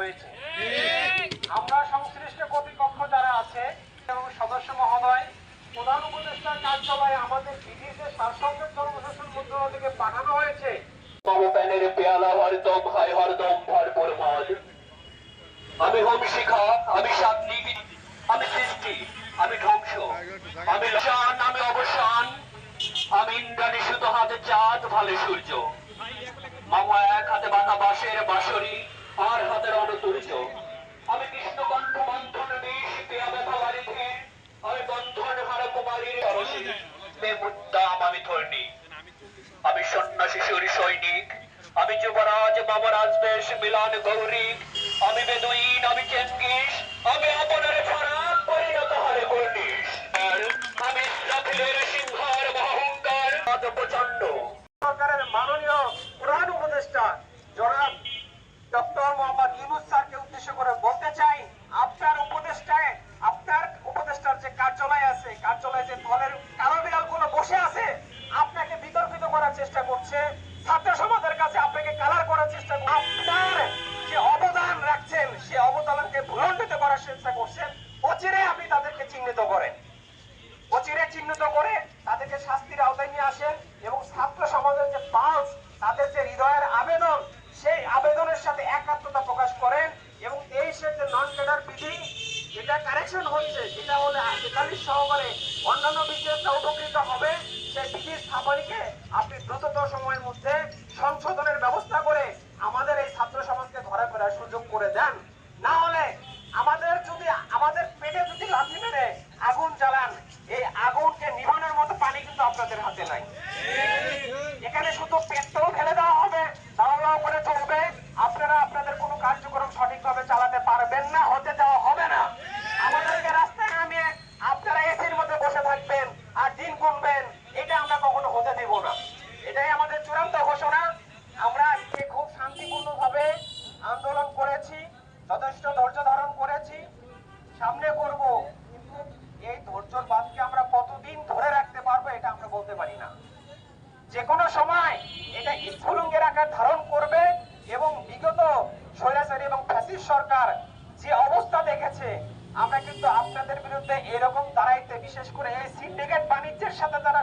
হয়েছে। আমরা সংশ্লিষ্ট কর্তৃপক্ষ যারা আছে এবং সদস্য মহোদয়, প্রধান উপদেষ্টার কার্যালয়ে আমাদের বিধিতে সারসংক্ষেপ জনপ্রশাসন মন্ত্রণালয় থেকে পাঠানো হয়েছে। হায় আমি হোম শিখা, আমি আমি সৃষ্টি, আমি ধ্বংস, আমি লসান, আমি অবসান, আমি ইন্দ্রাণী সুতো হাতে চাঁদ, ভালে সূর্য। মামা এক হাতে বাঁধা বাঁশের বাঁশরি আর হাতে রণতুর্য আমি কৃষ্ণকণ্ঠ বন্ধন বাড়িতে আমি বন্ধন হার কুমারীর আমি ধর্ণী আমি সন্ন্যাসী সৈনিক। আমি যুবরাজ বাবরাজ বেশ মিলান গৌরিক। আমি বেদুইন, আমি চেঙ্গিস। আমি আপনার ফারাক পরিণত হরে বর্ণিস আমি ইসরাফিলের সিংহার মহঙ্কার প্রচণ্ড সরকারের মাননীয় প্রধান উপদেষ্টা জনাব অবদানকে ভুলণ্ডিত করার চেষ্টা করছেন অচিরে আপনি তাদেরকে চিহ্নিত করেন। অচিরে চিহ্নিত করে তাদেরকে শাস্তির আওতায় নিয়ে আসেন এবং ছাত্র সমাজের যে পালস, তাদের যে হৃদয়ের আবেদন, সেই আবেদনের সাথে একাত্মতা প্রকাশ করেন এবং তেইশের যে নন ক্যাডার বিধি, যেটা কারেকশন হচ্ছে, যেটা হলে তেতাল্লিশ সহকারে অন্যান্য বিশেষটা উপকৃত হবে, সেই বিধি স্থাপনকে আপনি দ্রুততর সময়ের মধ্যে সংশোধনের ব্যবস্থা করে আমাদের এই ছাত্র সমাজকে ধরে ফেরার সুযোগ করে দেন না হলে আমাদের যদি আমাদের পেটে যদি লাথি মেরে আগুন জ্বালান এই আগুনকে নিভানোর মতো পানি কিন্তু আপনাদের হাতে নাই এখানে শুধু পেট্রোল ফেলে দেওয়া হবে দাও দাও করে চলবে আপনারা আপনাদের কোনো কার্যক্রম সঠিকভাবে চালাতে না হতে দেওয়া হবে না। আমাদেরকে রাস্তায় নামিয়ে আপনারা এসির মধ্যে বসে থাকবেন আর দিন গুনবেন, এটা আমরা কখনো হতে দেব না। এটাই আমাদের চূড়ান্ত ঘোষণা। আমরা আজকে খুব শান্তিপূর্ণভাবে আন্দোলন করেছি, যথেষ্ট ধৈর্য ধারণ করেছি। সামনে করব, কিন্তু এই ধৈর্যর বাদকে আমরা কতদিন ধরে রাখতে পারব এটা আমরা বলতে পারি না। যে কোনো সময় এটা স্ফুলঙ্গের আকার ধারণ করবে এবং বিগত স্বৈরাচারী এবং ফ্যাসিস্ট সরকার যে অবস্থা দেখেছে, আমরা কিন্তু আপনাদের বিরুদ্ধে এরকম দাঁড়াইতে, বিশেষ করে এই সিন্ডিকেট বাণিজ্যের সাথে যারা